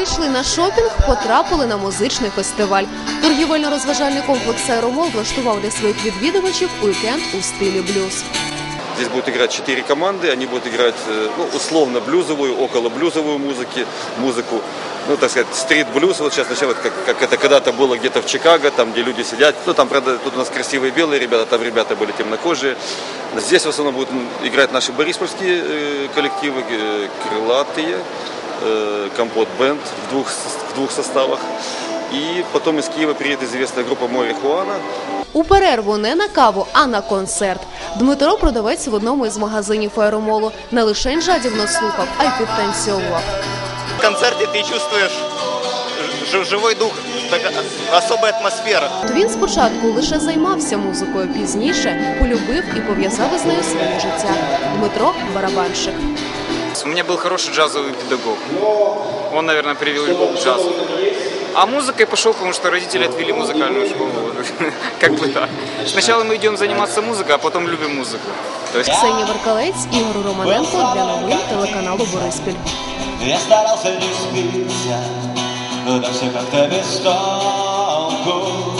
вийшли на шопінг, потрапили на музичний фестиваль. Торгівельно-розважальний комплекс «Аеромол» влаштував для своїх відвідувачів уікенд у стилі блюз. Здесь будут играть четыре команды, они будут играть э, ну, условно блюзовую, около блюзовую музыки, музыку, ну так сказать, стрит-блюз, вот сейчас сначала, как, как это когда-то было где-то в Чикаго, там, где люди сидят, ну там, правда, тут у нас красивые белые ребята, там ребята были темнокожие. Здесь в основном будут м, играть наши бориспольские э, коллективы, э, крылатые, э, компот бенд в двух, в двух составах. И потом из Киева приедет известная группа Море Хуана, У перерву не на каву, а на концерт. Дмитро продавець в одному із магазинів аеромолу. Не лише жадібно слухав, а й підтанцьовував. В концерте ты чувствуешь ж- живой дух, такая особая атмосфера. То він спочатку лише займався музикою, пізніше полюбив і пов'язав із нею своє життя. Дмитро барабанщик. У меня был хороший джазовый педагог. Он, наверное, привел любовь к джазу. А музыкой пошел, потому что родители отвели в музыкальную школу. Как бы так. Сначала мы идем заниматься музыкой, а потом любим музыку. То есть Ксенія Веркалець, Ігор Романенко для новин телеканалу Бориспіль. Я старался не спиться, но так все как-то без толку.